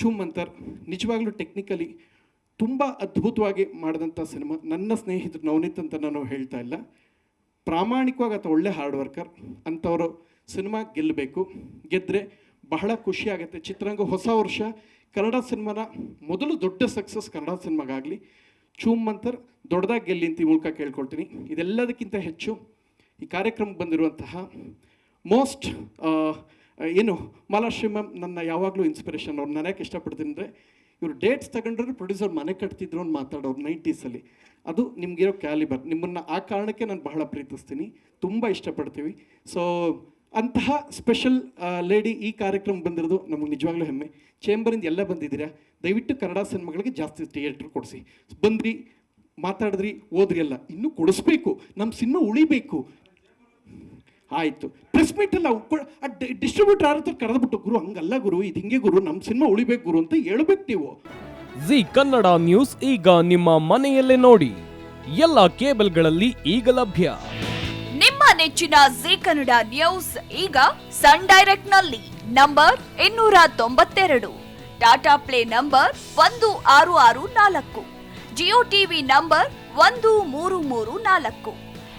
ಚೂಮಂತರ್ ನಿಜವಾಗ್ಲೂ ಟೆಕ್ನಿಕಲಿ ತುಂಬ ಅದ್ಭುತವಾಗಿ ಮಾಡಿದಂಥ ಸಿನಿಮಾ ನನ್ನ ಸ್ನೇಹಿತರು ನವನೀತ್ ಅಂತ ನಾನು ಹೇಳ್ತಾ ಇಲ್ಲ. ಪ್ರಾಮಾಣಿಕವಾಗಿ ಅಥವಾ ಒಳ್ಳೆ ಹಾರ್ಡ್ ವರ್ಕರ್ ಅಂಥವರು ಸಿನಿಮಾ ಗೆಲ್ಲಬೇಕು. ಗೆದ್ದರೆ ಬಹಳ ಖುಷಿ ಆಗುತ್ತೆ. ಚಿತ್ರರಂಗ ಹೊಸ ವರ್ಷ, ಕನ್ನಡ ಸಿನಿಮಾನ ಮೊದಲು ದೊಡ್ಡ ಸಕ್ಸಸ್ ಕನ್ನಡ ಸಿನಿಮಾಗಾಗಲಿ ಮಂತರ್ ದೊಡ್ಡದಾಗಿ ಗೆಲ್ಲಿ ಅಂತ ಈ ಮೂಲಕ ಕೇಳ್ಕೊಳ್ತೀನಿ. ಇದೆಲ್ಲದಕ್ಕಿಂತ ಹೆಚ್ಚು ಈ ಕಾರ್ಯಕ್ರಮಕ್ಕೆ ಬಂದಿರುವಂತಹ ಮೋಸ್ಟ್ ಏನು ಮಾಲಾಶ್ರೀ ಮ್ಯಾಮ್ ನನ್ನ ಯಾವಾಗಲೂ ಇನ್ಸ್ಪಿರೇಷನ್ ಅವ್ರು ನನಗೆ ಇಷ್ಟಪಡ್ತೀನಿ ಅಂದರೆ, ಇವರು ಡೇಟ್ಸ್ ತಗೊಂಡ್ರೆ ಪ್ರೊಡ್ಯೂಸರ್ ಮನೆ ಕಟ್ತಿದ್ರು ಅಂತ ಮಾತಾಡೋರು ನೈಂಟೀಸಲ್ಲಿ ಅದು ನಿಮಗಿರೋ ಕ್ಯಾಲಿಬರ್ ನಿಮ್ಮನ್ನು ಆ ಕಾರಣಕ್ಕೆ ನಾನು ಬಹಳ ಪ್ರೀತಿಸ್ತೀನಿ. ತುಂಬ ಇಷ್ಟಪಡ್ತೀವಿ. ಸೊ ಅಂತಹ ಸ್ಪೆಷಲ್ ಲೇಡಿ ಈ ಕಾರ್ಯಕ್ರಮ ಬಂದಿರೋದು ನಮಗೆ ನಿಜವಾಗ್ಲೂ ಹೆಮ್ಮೆ. ಚೇಂಬರಿಂದ ಎಲ್ಲ ಬಂದಿದ್ದೀರಾ? ದಯವಿಟ್ಟು ಕನ್ನಡ ಸಿನಿಮಾಗಳಿಗೆ ಜಾಸ್ತಿ ಥಿಯೇಟ್ರ್ ಕೊಡಿಸಿ. ಬಂದ್ರಿ, ಮಾತಾಡಿದ್ರಿ ಓದ್ರಿ ಎಲ್ಲ. ಇನ್ನೂ ಕೊಡಿಸ್ಬೇಕು. ನಮ್ಮ ಸಿನಿಮಾ ಉಳಿಬೇಕು. ಆಯಿತು. ಪ್ರೆಸ್ ಮೀಟಲ್ಲ ಡಿಸ್ಟ್ರಿಬ್ಯೂಟರ್ ಯಾರ ಹತ್ರ ಕರೆದ್ಬಿಟ್ಟು ಗುರು ಹಂಗಲ್ಲ ಗುರು ಇದು ಹಿಂಗೆ ಗುರು ನಮ್ಮ ಸಿನಿಮಾ ಉಳಿಬೇಕು ಗುರು ಅಂತ ಹೇಳ್ಬೇಕು ನೀವು. ಜಿ ಕನ್ನಡ ನ್ಯೂಸ್ ಈಗ ನಿಮ್ಮ ಮನೆಯಲ್ಲೇ ನೋಡಿ. ಎಲ್ಲ ಕೇಬಲ್ಗಳಲ್ಲಿ ಈಗ ಲಭ್ಯ. ನಿಮ್ಮ ನೆಚ್ಚಿನ ಜಿ ಕನ್ನಡ ನ್ಯೂಸ್ ಈಗ ಸನ್ ಡೈರೆಕ್ಟ್ನಲ್ಲಿ ನಂಬರ್ ಇನ್ನೂರ ತೊಂಬತ್ತೆರಡು. ಟಾಟಾ ಪ್ಲೇ ನಂಬರ್ ಒಂದು ಆರು ಆರು ನಾಲ್ಕು. ಜಿಯೋ ಟಿವಿ ನಂಬರ್ ಒಂದು ಮೂರು ಮೂರು ನಾಲ್ಕು.